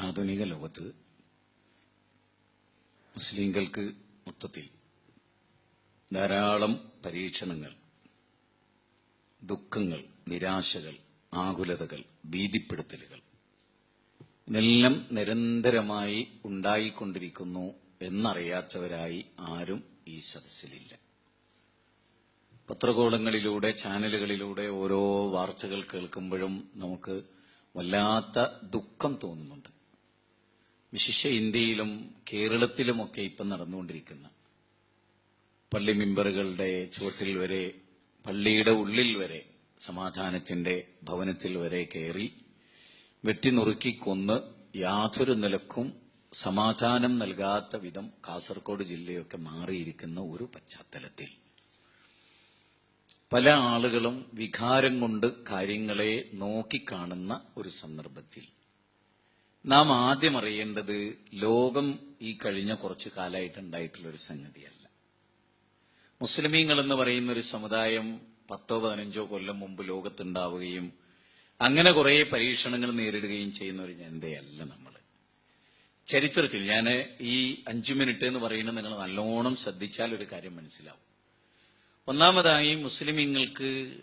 ആധുനിക ലോകത്ത് മുസ്ലിങ്ങൾക്ക് മൊത്തത്തിൽ ധാരാളം പരീക്ഷണങ്ങൾ ദുഃഖങ്ങൾ നിരാശകൾ ആകുലതകൾ ഭീതിപ്പെടുത്തലുകൾ ഇതെല്ലാം നിരന്തരമായി ഉണ്ടായിക്കൊണ്ടിരിക്കുന്നു എന്നറിയാത്തവരായി ആരും ഈ സദസ്സിലില്ല. പത്രകോളങ്ങളിലൂടെ ചാനലുകളിലൂടെ ഓരോ വാർത്തകൾ കേൾക്കുമ്പോഴും നമുക്ക് വല്ലാത്ത ദുഃഖം തോന്നുന്നുണ്ട്. വിശിഷ്യ ഇന്ത്യയിലും കേരളത്തിലുമൊക്കെ ഇപ്പം നടന്നുകൊണ്ടിരിക്കുന്ന പള്ളി മെമ്പറുകളുടെ ചുവട്ടിൽ വരെ പള്ളിയുടെ ഉള്ളിൽ വരെ സമാധാനത്തിന്റെ ഭവനത്തിൽ വരെ കയറി വെട്ടിനുറുക്കി കൊന്ന് യാതൊരു നിലക്കും സമാധാനം നൽകാത്ത വിധം കാസർഗോഡ് ജില്ലയൊക്കെ മാറിയിരിക്കുന്ന ഒരു പശ്ചാത്തലത്തിൽ. പല ആളുകളും വികാരം കൊണ്ട് കാര്യങ്ങളെ നോക്കിക്കാണുന്ന ഒരു സന്ദർഭത്തിൽ നാം ആദ്യം അറിയേണ്ടത് ലോകം ഈ കഴിഞ്ഞ കുറച്ച് കാലമായിട്ട് ഉണ്ടായിട്ടുള്ള ഒരു സംഗതിയല്ല. മുസ്ലിമീങ്ങൾ എന്ന് പറയുന്ന ഒരു സമുദായം പത്തോ പതിനഞ്ചോ കൊല്ലം മുമ്പ് ലോകത്തുണ്ടാവുകയും അങ്ങനെ കുറെ പരീക്ഷണങ്ങൾ നേരിടുകയും ചെയ്യുന്ന ഒരു ജനതയല്ല നമ്മൾ. ചരിത്രത്തിൽ ഞാൻ ഈ അഞ്ചു മിനിറ്റ് എന്ന് പറയുന്നത് നിങ്ങൾ നല്ലോണം ശ്രദ്ധിച്ചാൽ ഒരു കാര്യം മനസ്സിലാവും. ഒന്നാമതായി മുസ്ലിമീങ്ങൾക്ക്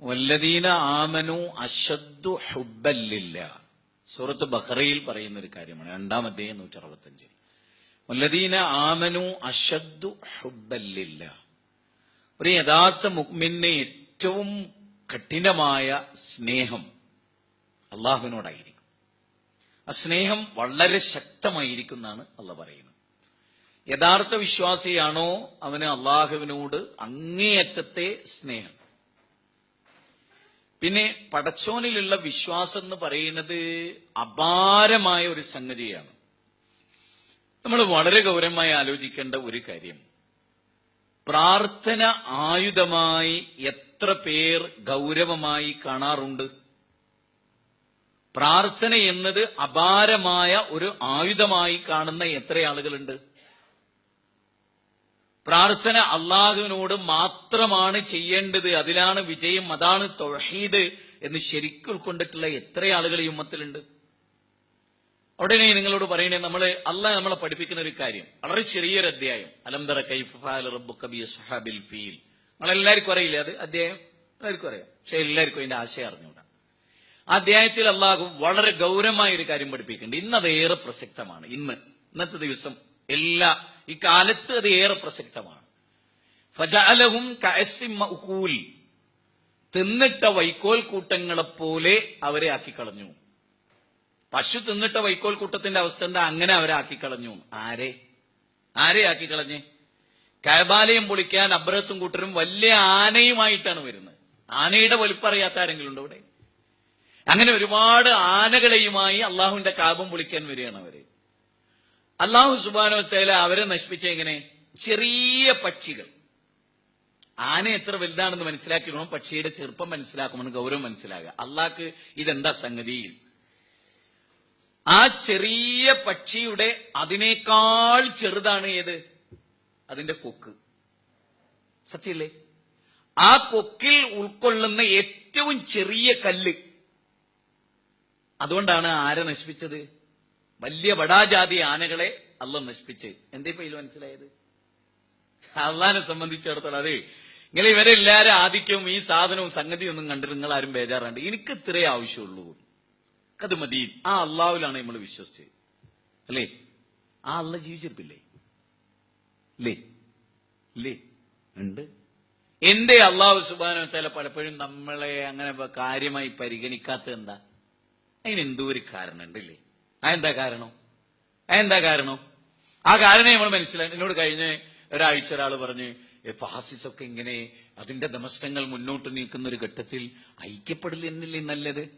വല്ലദീന ആമനു അശദ്ദു ഹുബല്ലില്ല സൂറത്ത് ബഹ്റയിൽ പറയുന്ന ഒരു കാര്യമാണ്. രണ്ടാമത്തെ നൂറ്റി അറുപത്തഞ്ചിൽ മുല്ലദീന ആമനു അഷദ്ദു ഹുബല്ലില്ല ഒരു യഥാർത്ഥ മുഗ്മിന്റെ ഏറ്റവും കഠിനമായ സ്നേഹം അള്ളാഹുവിനോടായിരിക്കും. ആ സ്നേഹം വളരെ ശക്തമായിരിക്കും എന്നാണ് അള്ള പറയുന്നത്. യഥാർത്ഥ വിശ്വാസിയാണോ അവന് അള്ളാഹുവിനോട് അങ്ങേയറ്റത്തെ സ്നേഹം? പിന്നെ പടച്ചോനിലുള്ള വിശ്വാസം എന്ന് പറയുന്നത് അപാരമായ ഒരു സംഗതിയാണ്. നമ്മൾ വളരെ ഗൗരവമായി ആലോചിക്കേണ്ട ഒരു കാര്യം. പ്രാർത്ഥന ആയുധമായി എത്ര പേർ ഗൗരവമായി കാണാറുണ്ട്? പ്രാർത്ഥന എന്നത് അപാരമായ ഒരു ആയുധമായി കാണുന്ന എത്ര ആളുകളുണ്ട്? പ്രാർത്ഥന അള്ളാഹുവിനോട് മാത്രമാണ് ചെയ്യേണ്ടത്. അതിലാണ് വിജയം അതാണ് തൊഴീദ് എന്ന് ശരിക്കും ഉൾക്കൊണ്ടിട്ടുള്ള എത്ര ആളുകൾ ഈ ഉമ്മത്തിലുണ്ട്. ഉടനെ നിങ്ങളോട് പറയണേ നമ്മൾ അള്ളാഹ് നമ്മളെ പഠിപ്പിക്കുന്ന ഒരു കാര്യം. വളരെ ചെറിയൊരു അധ്യായം. അലംതറ കൈഫിൽ ഫീൽ. നമ്മളെല്ലാവർക്കും അറിയില്ലേ അത് അധ്യായം? എല്ലാവർക്കും അറിയാം. പക്ഷെ എല്ലാവർക്കും അതിന്റെ ആശയം അറിഞ്ഞുകൂടാ. അധ്യായത്തിൽ അള്ളാഹു വളരെ ഗൗരവമായ ഒരു കാര്യം പഠിപ്പിക്കുന്നുണ്ട്. ഇന്ന് അത് പ്രസക്തമാണ്. ഇന്ന് ഇന്നത്തെ ദിവസം എല്ലാ ഈ കാലത്ത് അത് ഏറെ പ്രസക്തമാണ്. ഫജഅലഹും കഅസ്ഫിൻ മഅ്കൂൽ. തിന്നിട്ട വൈക്കോൽ കൂട്ടങ്ങളെ പോലെ അവരെ ആക്കിക്കളഞ്ഞു. പശു തിന്നിട്ട വൈക്കോൽ കൂട്ടത്തിന്റെ അവസ്ഥ എന്താ? അങ്ങനെ അവരെ ആക്കിക്കളഞ്ഞു. ആരെ? ആരെ ആക്കിക്കളഞ്ഞേ? കൈബാലയം പൊളിക്കാൻ അബ്രഹത്തും കൂട്ടരും വലിയ ആനയുമായിട്ടാണ് വരുന്നത്. ആനയുടെ വലുപ്പറിയാത്ത ആരെങ്കിലും ഉണ്ടോ ഇവിടെ? അങ്ങനെ ഒരുപാട് ആനകളെയുമായി അള്ളാഹുവിന്റെ കാപം പൊളിക്കാൻ വരികയാണ് അവർ. അള്ളാഹു സുബാനോ ചേല അവരെ നശിപ്പിച്ച എങ്ങനെ? ചെറിയ പക്ഷികൾ. ആന എത്ര വലുതാണെന്ന് മനസ്സിലാക്കിയിരുന്നു പക്ഷിയുടെ ചെറുപ്പം മനസ്സിലാക്കുമെന്ന് ഗൗരവം മനസ്സിലാകുക. അള്ളാഹ്ക്ക് ഇതെന്താ സംഗതി? ആ ചെറിയ പക്ഷിയുടെ അതിനേക്കാൾ ചെറുതാണ് ഏത്? അതിന്റെ കൊക്ക്. സത്യല്ലേ? ആ കൊക്കിൽ ഉൾക്കൊള്ളുന്ന ഏറ്റവും ചെറിയ കല്ല്. അതുകൊണ്ടാണ് ആരെ നശിപ്പിച്ചത്? വലിയ വടാജാതി ആനകളെ അല്ല നശിപ്പിച്ച്. എന്തേ ഇതിൽ മനസ്സിലായത്? അള്ളഹാനെ സംബന്ധിച്ചിടത്തോളം അതെ നിങ്ങൾ ഇവരെല്ലാരും ആദിക്കും ഈ സാധനവും സംഗതിയും ഒന്നും കണ്ടിട്ട് നിങ്ങൾ ആരും ബേജാറാണ്ട്. എനിക്ക് ഇത്രേ ആവശ്യമുള്ളൂ. അത് മതി. ആ അള്ളാവിലാണ് നമ്മൾ വിശ്വസിച്ചത്. അല്ലേ? ആ അള്ള ജീവിച്ചിരിപ്പില്ലേ? ഇല്ലേ? ഇല്ലേ? ഉണ്ട്. എന്റെ അള്ളാഹു സുബാനോ ചില പലപ്പോഴും നമ്മളെ അങ്ങനെ കാര്യമായി പരിഗണിക്കാത്തത് എന്താ? അതിന് എന്തോ ഒരു കാരണം ഉണ്ടല്ലേ അതെന്താ കാരണം? അതെന്താ കാരണം? ആ കാരണം നമ്മൾ മനസ്സിലായി. എന്നോട് കഴിഞ്ഞ ഒരാഴ്ച ഒരാൾ പറഞ്ഞ് ഫാസിസൊക്കെ ഇങ്ങനെ അതിന്റെ ദമസ്റ്റങ്ങൾ മുന്നോട്ട് നീക്കുന്ന ഒരു ഘട്ടത്തിൽ ഐക്യപ്പെടൽ എന്നില്ലേ നല്ലത്?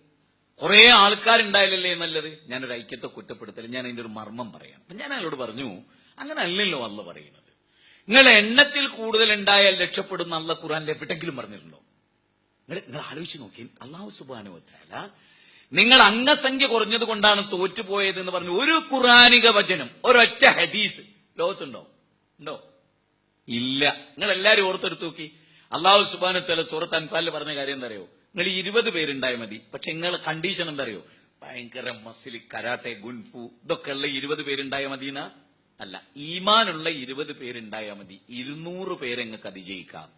കുറെ ആൾക്കാരുണ്ടായില്ലല്ലേ നല്ലത്? ഞാനൊരു ഐക്യത്തെ കുറ്റപ്പെടുത്തൽ ഞാൻ അതിന്റെ ഒരു മർമ്മം പറയാം. ഞാൻ അയാളോട് പറഞ്ഞു അങ്ങനെ അല്ലല്ലോ അല്ല പറയുന്നത്. നിങ്ങൾ എണ്ണത്തിൽ കൂടുതൽ ഉണ്ടായാൽ രക്ഷപ്പെടുന്ന അല്ല ഖുറാനിൽ എവിടെങ്കിലും പറഞ്ഞിട്ടുണ്ടോ? നിങ്ങൾ നിങ്ങൾ ആലോചിച്ച് നോക്കി അള്ളാഹു സുബാനുവത്താല നിങ്ങൾ അംഗസംഖ്യ കുറഞ്ഞത് കൊണ്ടാണ് തോറ്റുപോയത് എന്ന് പറഞ്ഞു ഒരു ഖുറാനിക വചനം ഒരൊറ്റ ഹദീസ്. ലോകത്തുണ്ടോ? ഉണ്ടോ? ഇല്ല. നിങ്ങൾ എല്ലാരും ഓർത്തെടുത്ത് നോക്കി. അള്ളാഹു സുബാന തല സൂറത്ത് അൻപാലിൽ പറഞ്ഞ കാര്യം എന്താ അറിയോ നിങ്ങൾ ഇരുപത് പേരുണ്ടായ മതി. പക്ഷെ നിങ്ങൾ കണ്ടീഷൻ എന്താ അറിയോ ഭയങ്കര മസിലി കരാട്ടെ ഗുൻഫു ഇതൊക്കെ ഉള്ള ഇരുപത് പേരുണ്ടായ മതിന അല്ല ഈമാനുള്ള ഇരുപത് പേരുണ്ടായാൽ മതി. ഇരുന്നൂറ് പേരെങ്ങൾക്ക് അതിജയിക്കാം.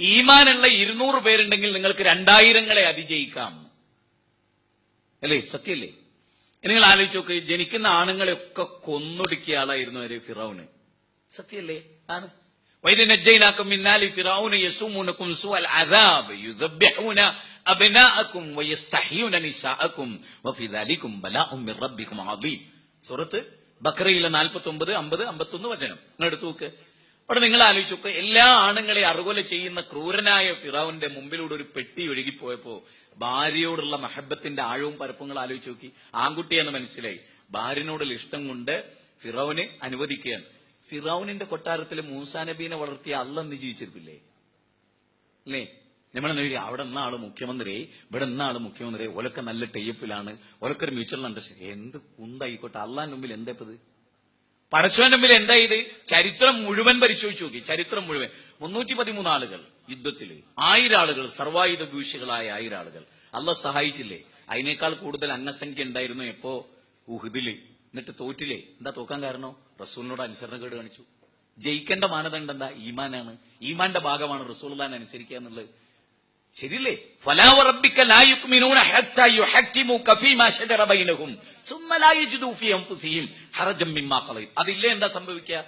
ഈമാനുള്ള ഇരുന്നൂറ് പേരുണ്ടെങ്കിൽ നിങ്ങൾക്ക് രണ്ടായിരങ്ങളെ അതിജയിക്കാം. അല്ലേ സത്യല്ലേ ഇനി നിങ്ങൾ ആലോചിച്ച് നോക്ക് ജനിക്കുന്ന ആണുങ്ങളെയൊക്കെ കൊന്നൊടുക്കിയ ആളായിരുന്നു ഒരു ഫിറൌന് സത്യല്ലേ ആണ് وإذ نجيناكم من آل فرعون يسومونكم سوء العذاب يذبحون أبناءكم ويستحيون نساءكم وفي ذلكم بلاء من ربكم عظيم സൂറത്ത് ബക്രയിലെ നാൽപ്പത്തി ഒമ്പത് അമ്പത് അമ്പത്തൊന്ന് വചനം നിങ്ങൾ എടുത്തു നോക്ക് അവിടെ നിങ്ങൾ ആലോചിച്ച് എല്ലാ ആണുങ്ങളെ അറുകൊല ചെയ്യുന്ന ക്രൂരനായ ഫിറാവിന്റെ മുമ്പിലൂടെ ഒരു പെട്ടി ഒഴുകിപ്പോയപ്പോ ഭാര്യയോടുള്ള മഹബത്തിന്റെ ആഴവും പരപ്പും ആലോചിച്ച് നോക്കി. ആൺകുട്ടിയെന്ന് മനസ്സിലായി. ഭാര്യനോടുള്ള ഇഷ്ടം കൊണ്ട് ഫിറോവിന് അനുവദിക്കുകയാണ്. ഫിറോവിനിന്റെ കൊട്ടാരത്തിൽ മൂസാ നബീനെ വളർത്തിയ അല്ലെന്ന് ജീവിച്ചിരിപ്പില്ലേ? അല്ലേ? നമ്മൾ നേടി അവിടെ ആൾ മുഖ്യമന്ത്രി ഇവിടെ ആൾ മുഖ്യമന്ത്രി ഒലക്കെ നല്ല ടൈപ്പിലാണ് ഒലക്കൊരു മ്യൂച്വൽ അണ്ടർസ്റ്റാൻഡിംഗ് എന്ത് കുന്തായിക്കോട്ടെ? അള്ളാന്റെ മുമ്പിൽ എന്താ ഇത് പടച്ചോന്റെ മുമ്പിൽ എന്താ ഇത്? ചരിത്രം മുഴുവൻ പരിശോധിച്ചു നോക്കി. ചരിത്രം മുഴുവൻ. മുന്നൂറ്റി പതിമൂന്ന് ആളുകൾ യുദ്ധത്തിൽ. ആയിരം ആളുകൾ സർവായുധ ഭൂഷികളായ ആയിരം ആളുകൾ. അല്ല സഹായിച്ചില്ലേ? അതിനേക്കാൾ കൂടുതൽ അംഗസംഖ്യ ഉണ്ടായിരുന്നു എപ്പോ? ഉഹുദിൽ. എന്നിട്ട് തോറ്റില്ലേ? എന്താ തോക്കാൻ കാരണോ? റസൂലിനോട് അനുസരണക്കേട് കാണിച്ചു. ജയിക്കേണ്ട മാനദണ്ഡം എന്താ? ഈമാനാണ്. ഈമാന്റെ ഭാഗമാണ് റസൂൽ അനുസരിക്കുക എന്നുള്ളത്. ശരിയല്ലേ? അതില്ലേ എന്താ സംഭവിക്കുക?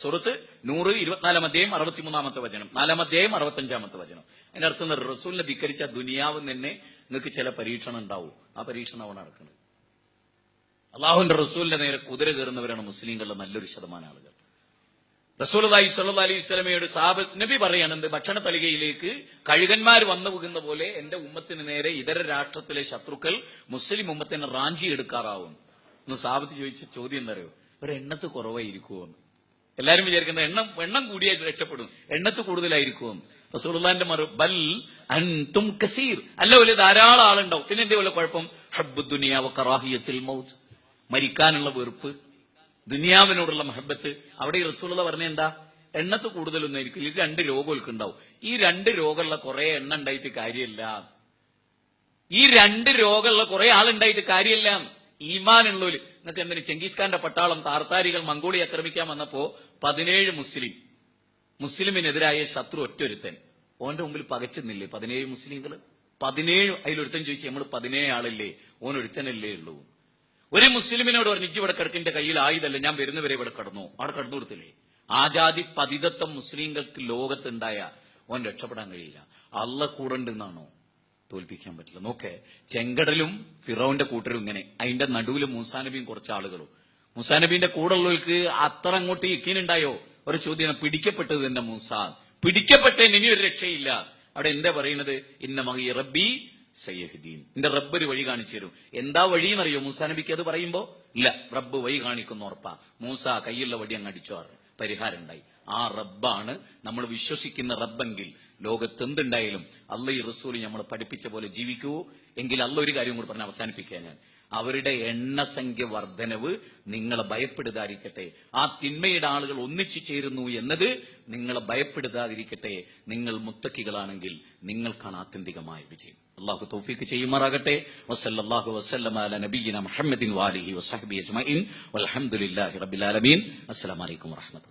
സുഹൃത്ത് നൂറ് ഇരുപത്തിനാലാം അധ്യായം അറുപത്തിമൂന്നാമത്തെ വചനം. നാലാം അധ്യായം അറുപത്തഞ്ചാമത്തെ വചനം. അതിന്റെ അർത്ഥം? റസൂലിനെ ധിക്കരിച്ച ദുനിയാവ് തന്നെ നിങ്ങൾക്ക് ചില പരീക്ഷണം ഉണ്ടാവും. ആ പരീക്ഷണം അവിടെ നടക്കുന്നത്. അള്ളാഹുന്റെ റസൂലിന്റെ നേരെ കുതിര കയറുന്നവരാണ് മുസ്ലിങ്ങളുടെ നല്ലൊരു ശതമാനം ആളുകൾ. റസൂൽ സല്ലാ അലൈഹി സ്വലമയുടെ സാബത്ത് നബി പറയണത് ഭക്ഷണ തലികയിലേക്ക് കഴുകന്മാർ വന്നു പോകുന്ന പോലെ എന്റെ ഉമ്മത്തിന് നേരെ ഇതര രാഷ്ട്രത്തിലെ ശത്രുക്കൾ മുസ്ലിം ഉമ്മത്തിനെ റാഞ്ചി എടുക്കാറാവും എന്ന് സാബത്ത് ചോദിച്ച ചോദ്യം എന്താ അറിയോ? ഒരു എണ്ണത്ത് കുറവായിരിക്കുമോ എന്ന് എല്ലാരും വിചാരിക്കുന്നത് എണ്ണം എണ്ണം കൂടിയാൽ രക്ഷപ്പെടും. എണ്ണത്ത് കൂടുതലായിരിക്കുമോ റസൂലുള്ളാന്റെ മറു ബൽ അൻതും കസീർ. അല്ല ഒരു ധാരാളം ആളുണ്ടാവും. പിന്നെ എന്തേ വല്ല കുഴപ്പം? ഹബ്ബു ദുനിയാവ കറാഹിയത്തിൽ മൗത്ത്. മരിക്കാനുള്ള വെറുപ്പ്. ദുനിയാവിനോടുള്ള മഹബത്ത്. അവിടെ ഈ റസൂലുള്ള പറഞ്ഞ എന്താ? എണ്ണത്ത് കൂടുതലൊന്നും ആയിരിക്കും ഈ രണ്ട് രോഗങ്ങൾക്ക് ഉണ്ടാവും ഈ രണ്ട് രോഗമുള്ള കുറെ എണ്ണ ഉണ്ടായിട്ട് കാര്യമില്ല. ഈ രണ്ട് രോഗമുള്ള കുറെ ആളുണ്ടായിട്ട് കാര്യമില്ല. ഈമാനുള്ളവര് നിങ്ങൾക്ക് എന്തിനു? ചെങ്കിസ്ഖാന്റെ പട്ടാളം താർത്താരികൾ മംഗോളി ആക്രമിക്കാൻ വന്നപ്പോ പതിനേഴ് മുസ്ലിം. മുസ്ലിമിനെതിരായ ശത്രു ഒറ്റൊരുത്തൻ. ഓന്റെ മുമ്പിൽ പകച്ചെന്നില്ലേ? പതിനേഴ് മുസ്ലിങ്ങൾ പതിനേഴ് അതിലൊരുത്തൻ ചോദിച്ചു നമ്മൾ പതിനേഴ് ആളല്ലേ? ഓൻ ഒരുത്തനല്ലേ ഉള്ളൂ. ഒരു മുസ്ലിമിനോട് പറഞ്ഞു ഇവിടെ കിടക്കിന്റെ കയ്യിൽ ആയുധല്ല ഞാൻ വരുന്നവരെ ഇവിടെ കടന്നു. അവിടെ കടന്നു കൊടുത്തില്ലേ? ആജാതി പതിതത്വം മുസ്ലിങ്ങൾക്ക് ലോകത്തുണ്ടായ ഓൻ രക്ഷപ്പെടാൻ കഴിയില്ല. അള്ള കൂടണ്ടെന്നാണോ? തോൽപ്പിക്കാൻ പറ്റില്ല. നോക്കെ ചെങ്കടലും ഫിറോന്റെ കൂട്ടരും ഇങ്ങനെ. അതിന്റെ നടുവിൽ മൂസാനബിയും കുറച്ച് ആളുകളും. മുസാനബിന്റെ കൂടെ ഉള്ളവർക്ക് അത്ര അങ്ങോട്ട് യക്കീനുണ്ടായോ ഒരു ചോദ്യം പിടിക്കപ്പെട്ടത് തന്നെ മൂസ. പിടിക്കപ്പെട്ടതിന് ഇനി ഒരു രക്ഷയില്ല. അവിടെ എന്താ പറയുന്നത് ഇന്ന മകി റബ്ബി സയ്യഹുദ്ദീൻ. എന്റെ റബ്ബ് ഒരു വഴി കാണിച്ചു തരും. എന്താ വഴി എന്നറിയോ മൂസാ നബിക്ക് അത് പറയുമ്പോ ഇല്ല റബ്ബ് വഴി കാണിക്കുന്ന ഉറപ്പാ. മൂസ കയ്യുള്ള വടി അങ്ങ് അടിച്ചു പരിഹാരം ഉണ്ടായി ആ റബ്ബാണ് നമ്മൾ വിശ്വസിക്കുന്ന റബ്ബെങ്കിൽ ലോകത്ത് എന്തുണ്ടായാലും അല്ല ഈ റസൂൽ നമ്മൾ പഠിപ്പിച്ച പോലെ ജീവിക്കൂ. എങ്കിൽ അല്ല ഒരു കാര്യം കൂടി പറഞ്ഞ് അവസാനിപ്പിക്കുക ഞാൻ. അവരുടെ എണ്ണസംഖ്യ വർധനവ് നിങ്ങളെ ഭയപ്പെടുതാതിരിക്കട്ടെ ആ തിന്മയുടെ ആളുകൾ ഒന്നിച്ചു ചേരുന്നു എന്നത് നിങ്ങളെ ഭയപ്പെടുതാതിരിക്കട്ടെ നിങ്ങൾ മുത്തക്കികളാണെങ്കിൽ നിങ്ങൾക്കാണ് ആത്യന്തികമായ വിജയം. അള്ളാഹു തൗഫീക്ക് ചെയ്യുമാറാകട്ടെ. വസല്ലല്ലാഹു വസല്ലമ അല നബിയിന മുഹമ്മദിൻ വാലിഹി വസഹബി അജ്മഈൻ. വൽഹംദുലില്ലാഹി റബ്ബിൽ ആലമീൻ. അസ്സലാമു അലൈക്കും വറഹ്മത്തുള്ളാഹി